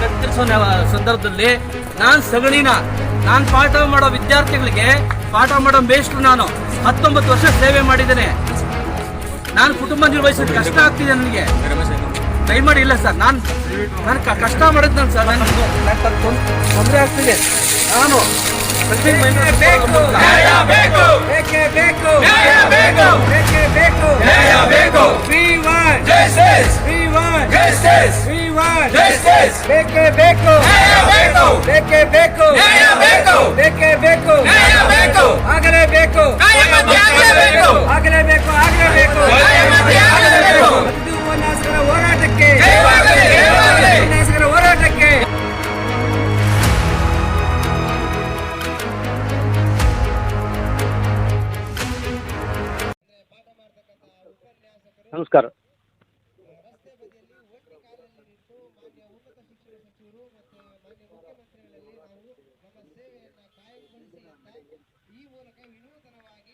ಕತ್ತರಿಸೋ ಸಂದರ್ಭದಲ್ಲಿ ನಾನು ಸಗಣಿನ ನಾನು ಪಾಠ ಮಾಡೋ ವಿದ್ಯಾರ್ಥಿಗಳಿಗೆ ಪಾಠ ಮಾಡೋ ಮೇಷ್ಟ್ರು ನಾನು ಹತ್ತೊಂಬತ್ತು ವರ್ಷ ಸೇವೆ ಮಾಡಿದ್ದೇನೆ. ನಾನು ಕುಟುಂಬ ನಿರ್ವಹಿಸೋದು ಕಷ್ಟ ಆಗ್ತಿದೆ ನನಗೆ. ದಯಮಾಡಿ ಇಲ್ಲ ಸರ್ ನಾನು ನಾನು ಕಷ್ಟ ಮಾಡಿದ್ ನಾನು ಸರ್ ನನಗೆ ತೊಂದರೆ ಆಗ್ತಿದೆ. ನಾನು ಬೇಕು! ಬೇಕೇ! ಬೇಕು? ನ್ಯಾಯ ಬೇಕು. ಬೇಕೇ ಬೇಕು. ಬೇಕು. ಬೇಕೇ ಬೇಕು. ನ್ಯಾಯ ಬೇಕು. ಬೇಕೇ. ಬೇಕು. ನ್ಯಾಯ ಬೇಕು. ಬೇಕೇ. ಬೇಕು ಉಪನ್ಯಾಸಕರ ಹೋರಾಟಕ್ಕೆ. ಜಯವಾಗಲಿ, ಜಯವಾಗಲಿ. ಉಪನ್ಯಾಸಕರ ಹೋರಾಟಕ್ಕೆ. ನಮಸ್ಕಾರ.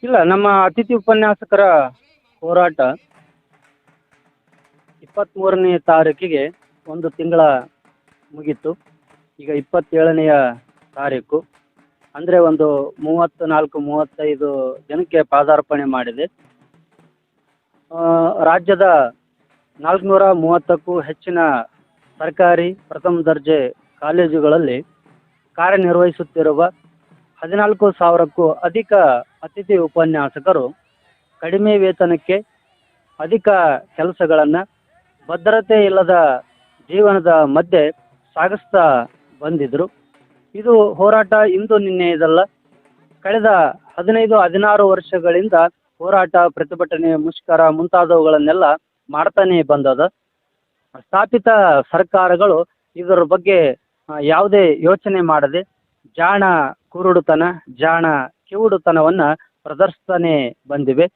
ಇಲ್ಲ, ನಮ್ಮ ಅತಿಥಿ ಉಪನ್ಯಾಸಕರ ಹೋರಾಟ ಇಪ್ಪತ್ತ್ಮೂರನೇ ತಾರೀಕಿಗೆ ಒಂದು ತಿಂಗಳ ಮುಗೀತು ಈಗ ಇಪ್ಪತ್ತೇಳನೆಯ ತಾರೀಕು. ಅಂದರೆ ಒಂದು ಮೂವತ್ತು ನಾಲ್ಕು ಮೂವತ್ತೈದು ಜನಕ್ಕೆ ಪಾದಾರ್ಪಣೆ ಮಾಡಿದೆ. ರಾಜ್ಯದ ನಾಲ್ಕುನೂರ ಮೂವತ್ತಕ್ಕೂ ಹೆಚ್ಚಿನ ಸರ್ಕಾರಿ ಪ್ರಥಮ ದರ್ಜೆ ಕಾಲೇಜುಗಳಲ್ಲಿ ಕಾರ್ಯನಿರ್ವಹಿಸುತ್ತಿರುವ ಹದಿನಾಲ್ಕು ಸಾವಿರಕ್ಕೂ ಅಧಿಕ ಅತಿಥಿ ಉಪನ್ಯಾಸಕರು ಕಡಿಮೆ ವೇತನಕ್ಕೆ ಅಧಿಕ ಕೆಲಸಗಳನ್ನು ಭದ್ರತೆ ಇಲ್ಲದ ಜೀವನದ ಮಧ್ಯೆ ಸಾಗಿಸ್ತಾ ಬಂದಿದ್ದರು ಇದು ಹೋರಾಟ ಇಂದು ನಿನ್ನೆ ಇದಲ್ಲ. ಕಳೆದ ಹದಿನೈದು, ಹದಿನಾರು ವರ್ಷಗಳಿಂದ ಹೋರಾಟ, ಪ್ರತಿಭಟನೆ, ಮುಷ್ಕರ ಮುಂತಾದವುಗಳನ್ನೆಲ್ಲ ಮಾಡ್ತಾನೆ ಬಂದದ. ಸ್ಥಾಪಿತ ಸರ್ಕಾರಗಳು ಇದರ ಬಗ್ಗೆ ಯಾವುದೇ ಯೋಚನೆ ಮಾಡದೆ ಜಾಣ ಕುರುಡುತನ, ಜಾಣ ಕಿವುಡುತನವನ್ನು ಪ್ರದರ್ಶನೆ ಬಂದಿವೆ.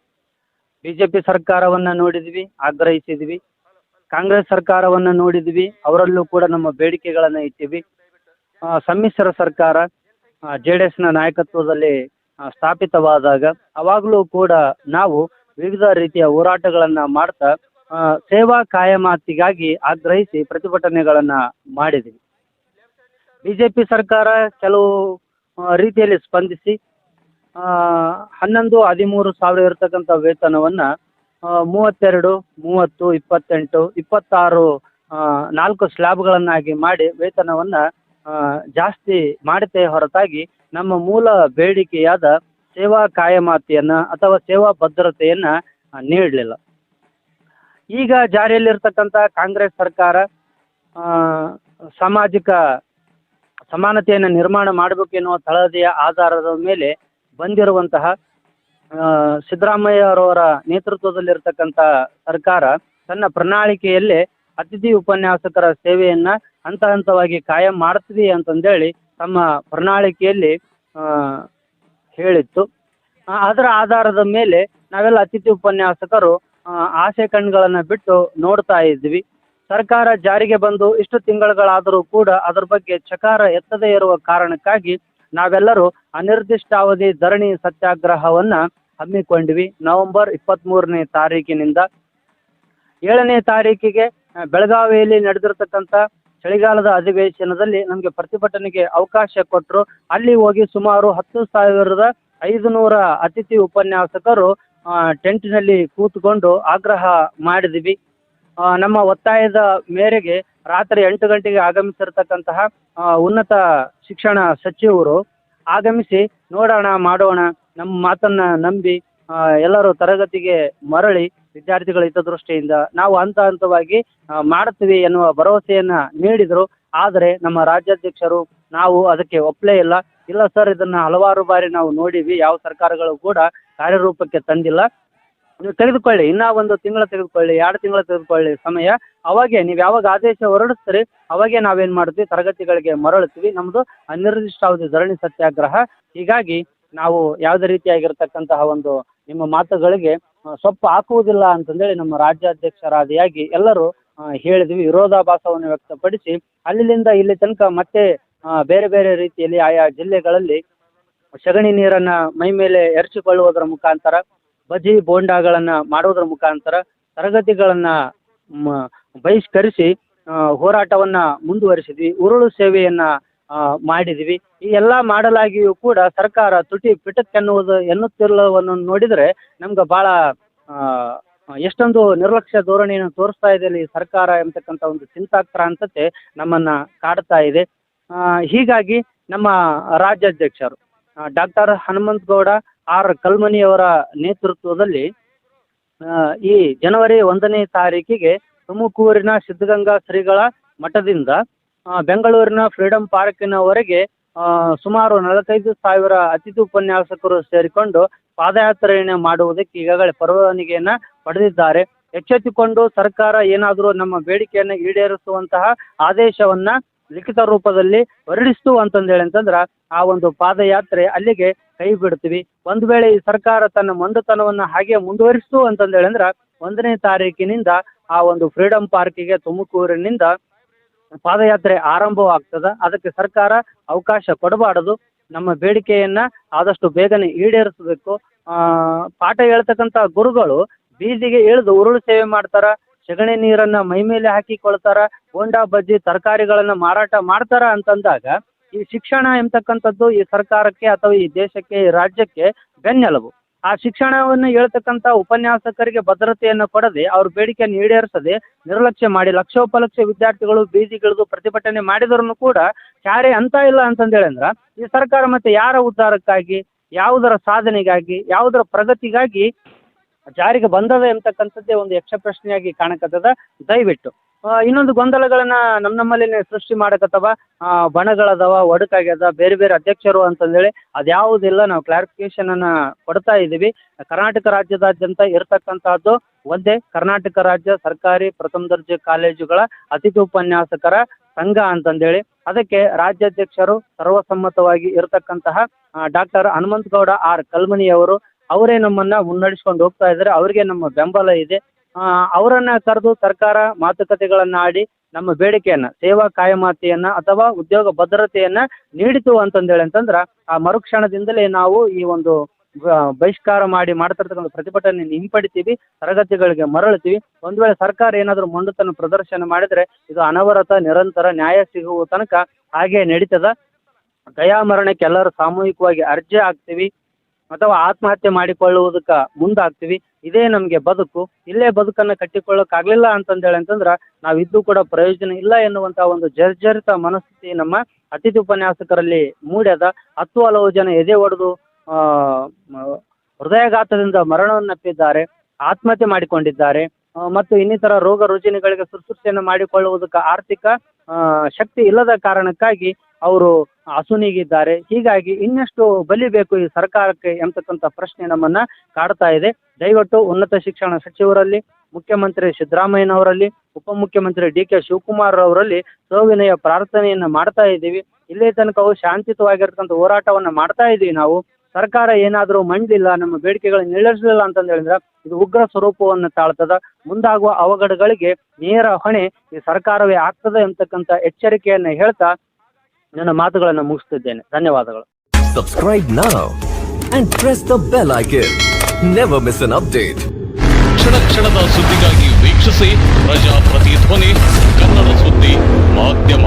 ಬಿ ಜೆ ಪಿ ಸರ್ಕಾರವನ್ನು ನೋಡಿದ್ವಿ, ಆಗ್ರಹಿಸಿದ್ವಿ. ಕಾಂಗ್ರೆಸ್ ಸರ್ಕಾರವನ್ನ ನೋಡಿದ್ವಿ, ಅವರಲ್ಲೂ ಕೂಡ ನಮ್ಮ ಬೇಡಿಕೆಗಳನ್ನು ಇಟ್ಟಿವಿ. ಸಮ್ಮಿಶ್ರ ಸರ್ಕಾರ ಜೆ ಡಿ ನಾಯಕತ್ವದಲ್ಲಿ ಸ್ಥಾಪಿತವಾದಾಗ ಅವಾಗಲೂ ಕೂಡ ನಾವು ವಿವಿಧ ರೀತಿಯ ಹೋರಾಟಗಳನ್ನು ಮಾಡ್ತಾ ಸೇವಾ ಕಾಯಮಾತಿಗಾಗಿ ಆಗ್ರಹಿಸಿ ಪ್ರತಿಭಟನೆಗಳನ್ನು ಮಾಡಿದ್ವಿ. ಬಿ ಜೆ ಪಿ ಸರ್ಕಾರ ಕೆಲವು ರೀತಿಯಲ್ಲಿ ಸ್ಪಂದಿಸಿ ಹನ್ನೊಂದು, ಹದಿಮೂರು ಸಾವಿರ ಇರತಕ್ಕಂಥ ವೇತನವನ್ನು ಮೂವತ್ತೆರಡು, ಮೂವತ್ತು, ಇಪ್ಪತ್ತೆಂಟು, ಇಪ್ಪತ್ತಾರು ನಾಲ್ಕು ಸ್ಲ್ಯಾಬ್ಗಳನ್ನಾಗಿ ಮಾಡಿ ವೇತನವನ್ನು ಜಾಸ್ತಿ ಮಾಡುತ್ತೆ ಹೊರತಾಗಿ ನಮ್ಮ ಮೂಲ ಬೇಡಿಕೆಯಾದ ಸೇವಾ ಕಾಯಮಾತಿಯನ್ನು ಅಥವಾ ಸೇವಾ ಭದ್ರತೆಯನ್ನು ನೀಡಲಿಲ್ಲ. ಈಗ ಜಾರಿಯಲ್ಲಿರ್ತಕ್ಕಂಥ ಕಾಂಗ್ರೆಸ್ ಸರ್ಕಾರ ಸಾಮಾಜಿಕ ಸಮಾನತೆಯನ್ನು ನಿರ್ಮಾಣ ಮಾಡಬೇಕು ಎನ್ನುವ ತಳಹದಿಯ ಆಧಾರದ ಮೇಲೆ ಬಂದಿರುವಂತಹ ಸಿದ್ದರಾಮಯ್ಯ ಸಿದ್ದರಾಮಯ್ಯರವರ ನೇತೃತ್ವದಲ್ಲಿರ್ತಕ್ಕಂಥ ಸರ್ಕಾರ ತನ್ನ ಪ್ರಣಾಳಿಕೆಯಲ್ಲೇ ಅತಿಥಿ ಉಪನ್ಯಾಸಕರ ಸೇವೆಯನ್ನು ಹಂತ ಹಂತವಾಗಿ ಕಾಯಂ ಮಾಡ್ತೀವಿ ಅಂತಂದೇಳಿ ತಮ್ಮ ಪ್ರಣಾಳಿಕೆಯಲ್ಲಿ ಹೇಳಿತ್ತು. ಅದರ ಆಧಾರದ ಮೇಲೆ ನಾವೆಲ್ಲ ಅತಿಥಿ ಉಪನ್ಯಾಸಕರು ಆಸೆ ಕಣ್ಗಳನ್ನು ಬಿಟ್ಟು ನೋಡ್ತಾ ಇದ್ವಿ. ಸರ್ಕಾರ ಜಾರಿಗೆ ಬಂದು ಇಷ್ಟು ತಿಂಗಳುಗಳಾದರೂ ಕೂಡ ಅದರ ಬಗ್ಗೆ ಚಕಾರ ಎತ್ತದೇ ಇರುವ ಕಾರಣಕ್ಕಾಗಿ ನಾವೆಲ್ಲರೂ ಅನಿರ್ದಿಷ್ಟಾವಧಿ ಧರಣಿ ಸತ್ಯಾಗ್ರಹವನ್ನು ಹಮ್ಮಿಕೊಂಡ್ವಿ. ನವೆಂಬರ್ ಇಪ್ಪತ್ತ್ಮೂರನೇ ತಾರೀಕಿನಿಂದ ಏಳನೇ ತಾರೀಕಿಗೆ ಬೆಳಗಾವಿಯಲ್ಲಿ ನಡೆದಿರ್ತಕ್ಕಂಥ ಚಳಿಗಾಲದ ಅಧಿವೇಶನದಲ್ಲಿ ನಮಗೆ ಪ್ರತಿಭಟನೆಗೆ ಅವಕಾಶ ಕೊಟ್ಟರು ಅಲ್ಲಿ ಹೋಗಿ ಸುಮಾರು ಹತ್ತು ಸಾವಿರದ ಐದು ನೂರ ಅತಿಥಿ ಉಪನ್ಯಾಸಕರು ಟೆಂಟ್ನಲ್ಲಿ ಕೂತ್ಕೊಂಡು ಆಗ್ರಹ ಮಾಡಿದ್ವಿ. ನಮ್ಮ ಒತ್ತಾಯದ ಮೇರೆಗೆ ರಾತ್ರಿ ಎಂಟು ಗಂಟೆಗೆ ಆಗಮಿಸಿರ್ತಕ್ಕಂತಹ ಉನ್ನತ ಶಿಕ್ಷಣ ಸಚಿವರು ಆಗಮಿಸಿ ನೋಡೋಣ, ಮಾಡೋಣ, ನಮ್ಮ ಮಾತನ್ನ ನಂಬಿ ಎಲ್ಲರೂ ತರಗತಿಗೆ ಮರಳಿ ವಿದ್ಯಾರ್ಥಿಗಳ ಹಿತದೃಷ್ಟಿಯಿಂದ ನಾವು ಹಂತ ಹಂತವಾಗಿ ಮಾಡ್ತೀವಿ ಎನ್ನುವ ಭರವಸೆಯನ್ನ ನೀಡಿದರು. ಆದರೆ ನಮ್ಮ ರಾಜ್ಯಾಧ್ಯಕ್ಷರು ನಾವು ಅದಕ್ಕೆ ಒಪ್ಪಲೇ ಇಲ್ಲ. ಇಲ್ಲ ಸರ್, ಇದನ್ನ ಹಲವಾರು ಬಾರಿ ನಾವು ನೋಡಿವಿ ಯಾವ ಸರ್ಕಾರಗಳು ಕೂಡ ಕಾರ್ಯರೂಪಕ್ಕೆ ತಂದಿಲ್ಲ. ನೀವು ತೆಗೆದುಕೊಳ್ಳಿ. ಇನ್ನೂ ಒಂದು ತಿಂಗಳು ತೆಗೆದುಕೊಳ್ಳಿ, ಎರಡು ತಿಂಗಳು ತೆಗೆದುಕೊಳ್ಳಿ ಸಮಯ. ಅವಾಗೆ ನೀವು ಯಾವಾಗ ಆದೇಶ ಹೊರಡಿಸ್ತೀರಿ, ಅವಾಗೆ ನಾವೇನು ಮಾಡ್ತೀವಿ ತರಗತಿಗಳಿಗೆ ಮರಳುತ್ತೀವಿ. ನಮ್ಮದು ಅನಿರ್ದಿಷ್ಟಾವಧಿ ಧರಣಿ ಸತ್ಯಾಗ್ರಹ. ಹೀಗಾಗಿ ನಾವು ಯಾವುದೇ ರೀತಿಯಾಗಿರ್ತಕ್ಕಂತಹ ಒಂದು ನಿಮ್ಮ ಮಾತುಗಳಿಗೆ ಸೊಪ್ಪು ಹಾಕುವುದಿಲ್ಲ ಅಂತಂದೇಳಿ ನಮ್ಮ ರಾಜ್ಯಾಧ್ಯಕ್ಷರಾದಿಯಾಗಿ ಎಲ್ಲರೂ ಹೇಳಿದ್ವಿ. ವಿರೋಧಾಭಾಸವನ್ನು ವ್ಯಕ್ತಪಡಿಸಿ, ಅಲ್ಲಿಂದ ಇಲ್ಲಿ ತನಕ ಮತ್ತೆ ಬೇರೆ ಬೇರೆ ರೀತಿಯಲ್ಲಿ ಆಯಾ ಜಿಲ್ಲೆಗಳಲ್ಲಿ ಸಗಣಿ ನೀರನ್ನು ಮೈ ಮೇಲೆ ಎರಚಿಕೊಳ್ಳುವುದರ ಮುಖಾಂತರ ಬಜಿ ಬೋಂಡಾಗಳನ್ನ ಮಾಡೋದ್ರ ಮುಖಾಂತರ ತರಗತಿಗಳನ್ನು ಮ ಬಹಿಷ್ಕರಿಸಿ ಹೋರಾಟವನ್ನು ಮುಂದುವರಿಸಿದ್ವಿ. ಉರುಳು ಸೇವೆಯನ್ನ ಮಾಡಿದ್ವಿ. ಈ ಎಲ್ಲ ಮಾಡಲಾಗಿಯೂ ಕೂಡ ಸರ್ಕಾರ ತುಟಿ ಪಿಟಕ್ಕೆನ್ನುವುದು ಎನ್ನುತ್ತಿರುವುದನ್ನು ನೋಡಿದರೆ ನಮ್ಗೆ ಬಹಳ ಆ, ಎಷ್ಟೊಂದು ನಿರ್ಲಕ್ಷ್ಯ ಧೋರಣೆಯನ್ನು ತೋರಿಸ್ತಾ ಇದೆ ಈ ಸರ್ಕಾರ ಎಂಬತಕ್ಕಂಥ ಒಂದು ಚಿಂತಾಕ್ರಾಂತತೆ ನಮ್ಮನ್ನ ಕಾಡ್ತಾ ಇದೆ. ಹೀಗಾಗಿ ನಮ್ಮ ರಾಜ್ಯಾಧ್ಯಕ್ಷರು ಡಾಕ್ಟರ್ ಹನುಮಂತಗೌಡ ಆರ್ ಕಲ್ಮನಿಯವರ ನೇತೃತ್ವದಲ್ಲಿ ಈ ಜನವರಿ ಒಂದನೇ ತಾರೀಕಿಗೆ ತುಮಕೂರಿನ ಸಿದ್ಧಗಂಗಾ ಶ್ರೀಗಳ ಮಠದಿಂದ ಬೆಂಗಳೂರಿನ ಫ್ರೀಡಂ ಪಾರ್ಕಿನವರೆಗೆ ಸುಮಾರು ನಲವತ್ತೈದು ಸಾವಿರ ಅತಿಥಿ ಉಪನ್ಯಾಸಕರು ಸೇರಿಕೊಂಡು ಪಾದಯಾತ್ರೆಯನ್ನು ಮಾಡುವುದಕ್ಕೆ ಈಗಾಗಲೇ ಪರವಾನಗಿಯನ್ನ ಪಡೆದಿದ್ದಾರೆ. ಎಚ್ಚೆತ್ತುಕೊಂಡು ಸರ್ಕಾರ ಏನಾದರೂ ನಮ್ಮ ಬೇಡಿಕೆಯನ್ನು ಈಡೇರಿಸುವಂತಹ ಆದೇಶವನ್ನ ಲಿಖಿತ ರೂಪದಲ್ಲಿ ಹೊರಡಿಸ್ತು ಅಂತಂದೇಳಿ ಅಂತಂದ್ರೆ, ಆ ಒಂದು ಪಾದಯಾತ್ರೆ ಅಲ್ಲಿಗೆ ಕೈ ಬಿಡ್ತೀವಿ. ಒಂದು ವೇಳೆ ಈ ಸರ್ಕಾರ ತನ್ನ ಮಂದತನವನ್ನ ಹಾಗೆ ಮುಂದುವರಿಸ್ತು ಅಂತಂದೇಳಿ ಅಂದ್ರೆ ಒಂದನೇ ತಾರೀಕಿನಿಂದ ಆ ಒಂದು ಫ್ರೀಡಂ ಪಾರ್ಕಿಗೆ ತುಮಕೂರಿನಿಂದ ಪಾದಯಾತ್ರೆ ಆರಂಭವಾಗ್ತದ. ಅದಕ್ಕೆ ಸರ್ಕಾರ ಅವಕಾಶ ಕೊಡಬಾರದು. ನಮ್ಮ ಬೇಡಿಕೆಯನ್ನ ಆದಷ್ಟು ಬೇಗನೆ ಈಡೇರಿಸಬೇಕು. ಪಾಠ ಹೇಳ್ತಕ್ಕಂಥ ಗುರುಗಳು ಬೀದಿಗೆ ಇಳಿದು ಉರುಳು ಸೇವೆ ಮಾಡ್ತಾರ, ಸಗಣಿ ನೀರನ್ನ ಮೈ ಮೇಲೆ ಹಾಕಿಕೊಳ್ತಾರ, ಬೋಂಡಾ ಬಜ್ಜಿ ತರಕಾರಿಗಳನ್ನ ಮಾರಾಟ ಮಾಡ್ತಾರ ಅಂತಂದಾಗ ಈ ಶಿಕ್ಷಣ ಎಂಬತಕ್ಕಂಥದ್ದು ಈ ಸರ್ಕಾರಕ್ಕೆ ಅಥವಾ ಈ ದೇಶಕ್ಕೆ, ಈ ರಾಜ್ಯಕ್ಕೆ ಬೆನ್ನೆಲುಬು. ಆ ಶಿಕ್ಷಣವನ್ನು ಹೇಳ್ತಕ್ಕಂಥ ಉಪನ್ಯಾಸಕರಿಗೆ ಭದ್ರತೆಯನ್ನು ಕೊಡದೆ, ಅವ್ರ ಬೇಡಿಕೆಯನ್ನು ಈಡೇರಿಸದೆ, ನಿರ್ಲಕ್ಷ್ಯ ಮಾಡಿ, ಲಕ್ಷೋಪಲಕ್ಷ ವಿದ್ಯಾರ್ಥಿಗಳು ಬೀದಿಗಿಳಿದು ಪ್ರತಿಭಟನೆ ಮಾಡಿದ್ರು ಕೂಡ ಯಾರೇ ಅಂತ ಇಲ್ಲ ಅಂತಂದೇಳಿ ಅಂದ್ರೆ, ಈ ಸರ್ಕಾರ ಮತ್ತೆ ಯಾರ ಉದ್ಧಾರಕ್ಕಾಗಿ, ಯಾವುದರ ಸಾಧನೆಗಾಗಿ, ಯಾವುದರ ಪ್ರಗತಿಗಾಗಿ ಜಾರಿಗೆ ಬಂದದ ಎಂತಕ್ಕಂಥದ್ದೇ ಒಂದು ಯಕ್ಷ ಪ್ರಶ್ನೆಯಾಗಿ ಕಾಣಕತ್ತದ. ದಯವಿಟ್ಟು. ಇನ್ನೊಂದು ಗೊಂದಲಗಳನ್ನ ನಮ್ಮ ನಮ್ಮಲ್ಲಿ ಸೃಷ್ಟಿ ಮಾಡಕತ್ತವ. ಬಣಗಳದಾವ, ಒಡಕಾಗ್ಯದ, ಬೇರೆ ಬೇರೆ ಅಧ್ಯಕ್ಷರು ಅಂತಂದೇಳಿ ಅದ್ಯಾವುದಿಲ್ಲ ನಾವು ಕ್ಲಾರಿಫಿಕೇಶನ್ ಅನ್ನ ಕೊಡ್ತಾ ಇದ್ದೀವಿ. ಕರ್ನಾಟಕ ರಾಜ್ಯದಾದ್ಯಂತ ಇರತಕ್ಕಂತಹದ್ದು ಒಂದೇ ಕರ್ನಾಟಕ ರಾಜ್ಯ ಸರ್ಕಾರಿ ಪ್ರಥಮ ದರ್ಜೆ ಕಾಲೇಜುಗಳ ಅತಿಥಿ ಉಪನ್ಯಾಸಕರ ಸಂಘ ಅಂತಂದೇಳಿ. ಅದಕ್ಕೆ ರಾಜ್ಯಾಧ್ಯಕ್ಷರು ಸರ್ವಸಮ್ಮತವಾಗಿ ಇರತಕ್ಕಂತಹ ಡಾಕ್ಟರ್ ಹನುಮಂತಗೌಡ ಆರ್ ಕಲ್ಮನಿಯವರು ಅವರೇ ನಮ್ಮನ್ನ ಮುನ್ನಡೆಸ್ಕೊಂಡು ಹೋಗ್ತಾ ಇದ್ದಾರೆ. ಅವರಿಗೆ ನಮ್ಮ ಬೆಂಬಲ ಇದೆ. ಅವರನ್ನ ಕರೆದು ಸರ್ಕಾರ ಮಾತುಕತೆಗಳನ್ನ ಆಡಿ ನಮ್ಮ ಬೇಡಿಕೆಯನ್ನ, ಸೇವಾ ಕಾಯಮಾತಿಯನ್ನ ಅಥವಾ ಉದ್ಯೋಗ ಭದ್ರತೆಯನ್ನ ನೀಡಿತು ಅಂತಂದೇಳಿ ಅಂತಂದ್ರ ಆ ಮರುಕ್ಷಣದಿಂದಲೇ ನಾವು ಈ ಒಂದು ಬಹಿಷ್ಕಾರ ಮಾಡಿ ಮಾಡ್ತಿರ್ತಕ್ಕಂಥ ಪ್ರತಿಭಟನೆ ಹಿಂಪಡಿತೀವಿ, ತರಗತಿಗಳಿಗೆ ಮರಳ್ತೀವಿ ಒಂದು ವೇಳೆ ಸರ್ಕಾರ ಏನಾದರೂ ಮೊಂಡುತನ ಪ್ರದರ್ಶನ ಮಾಡಿದ್ರೆ ಇದು ಅನವರತ, ನಿರಂತರ, ನ್ಯಾಯ ಸಿಗುವ ತನಕ ಹಾಗೆ ನಡೀತದ. ದಯಾಮರಣಕ್ಕೆ ಎಲ್ಲರೂ ಸಾಮೂಹಿಕವಾಗಿ ಅರ್ಜಿ ಹಾಕ್ತೀವಿ. ಅಥವಾ ಆತ್ಮಹತ್ಯೆ ಮಾಡಿಕೊಳ್ಳುವುದಕ್ಕೆ ಮುಂದಾಗ್ತೀವಿ. ಇದೇ ನಮಗೆ ಬದುಕು. ಇಲ್ಲೇ ಬದುಕನ್ನು ಕಟ್ಟಿಕೊಳ್ಳೋಕ್ಕಾಗಲಿಲ್ಲ ಅಂತಂದೇಳಿ ಅಂತಂದ್ರೆ ನಾವು ಇದ್ದು ಕೂಡ ಪ್ರಯೋಜನ ಇಲ್ಲ ಎನ್ನುವಂಥ ಒಂದು ಜರ್ಜರಿತ ಮನಸ್ಥಿತಿ ನಮ್ಮ ಅತಿಥಿ ಉಪನ್ಯಾಸಕರಲ್ಲಿ ಮೂಡ್ಯದ. ಹತ್ತು ಹಲವು ಜನ ಎದೆ ಒಡೆದು ಹೃದಯಾಘಾತದಿಂದ ಮರಣವನ್ನಪ್ಪಿದ್ದಾರೆ, ಆತ್ಮಹತ್ಯೆ ಮಾಡಿಕೊಂಡಿದ್ದಾರೆ ಮತ್ತು ಇನ್ನಿತರ ರೋಗ ರುಜಿನಗಳಿಗೆ ಶುಶ್ರೂಷೆಯನ್ನು ಮಾಡಿಕೊಳ್ಳುವುದಕ್ಕೆ ಆರ್ಥಿಕ ಶಕ್ತಿ ಇಲ್ಲದ ಕಾರಣಕ್ಕಾಗಿ ಅವರು ಅಸುನೀಗಿದ್ದಾರೆ ಹೀಗಾಗಿ ಇನ್ನಷ್ಟು ಬಲಿಬೇಕು ಈ ಸರ್ಕಾರಕ್ಕೆ ಎಂಬತಕ್ಕಂಥ ಪ್ರಶ್ನೆ ನಮ್ಮನ್ನ ಕಾಡ್ತಾ ಇದೆ. ದಯವಿಟ್ಟು ಉನ್ನತ ಶಿಕ್ಷಣ ಸಚಿವರಲ್ಲಿ, ಮುಖ್ಯಮಂತ್ರಿ ಸಿದ್ದರಾಮಯ್ಯನವರಲ್ಲಿ, ಉಪಮುಖ್ಯಮಂತ್ರಿ ಡಿ ಕೆ ಶಿವಕುಮಾರ್ ಅವರಲ್ಲಿ ಸೋವಿನಯ ಪ್ರಾರ್ಥನೆಯನ್ನ ಮಾಡ್ತಾ ಇದ್ದೀವಿ. ಇಲ್ಲೇ ತನಕವು ಶಾಂತಿಯುತವಾಗಿರ್ತಕ್ಕಂಥ ಹೋರಾಟವನ್ನು ಮಾಡ್ತಾ ಇದ್ದೀವಿ ನಾವು. ಸರ್ಕಾರ ಏನಾದರೂ ಮಂಡಿಲ್ಲ, ನಮ್ಮ ಬೇಡಿಕೆಗಳನ್ನ ಈಡೇರಿಸಲಿಲ್ಲ ಅಂತಂದು ಹೇಳಿದ್ರೆ ಇದು ಉಗ್ರ ಸ್ವರೂಪವನ್ನು ತಾಳ್ತದ. ಮುಂದಾಗುವ ಅವಘಡಗಳಿಗೆ ನೇರ ಹೊಣೆ ಈ ಸರ್ಕಾರವೇ ಆಗ್ತದೆ ಅಂತಕ್ಕಂಥ ಎಚ್ಚರಿಕೆಯನ್ನ ಹೇಳ್ತಾ ನನ್ನ ಮಾತುಗಳನ್ನು ಮುಗಿಸ್ತಿದ್ದೇನೆ ಧನ್ಯವಾದಗಳು Subscribe now and press the bell icon. Never miss an update. ಕ್ಷಣ ಕ್ಷಣದ ಸುದ್ದಿಗಾಗಿ ವೀಕ್ಷಿಸಿ ಪ್ರಜಾಪ್ರತಿಧ್ವನಿ ಕನ್ನಡ ಸುದ್ದಿ ಮಾಧ್ಯಮ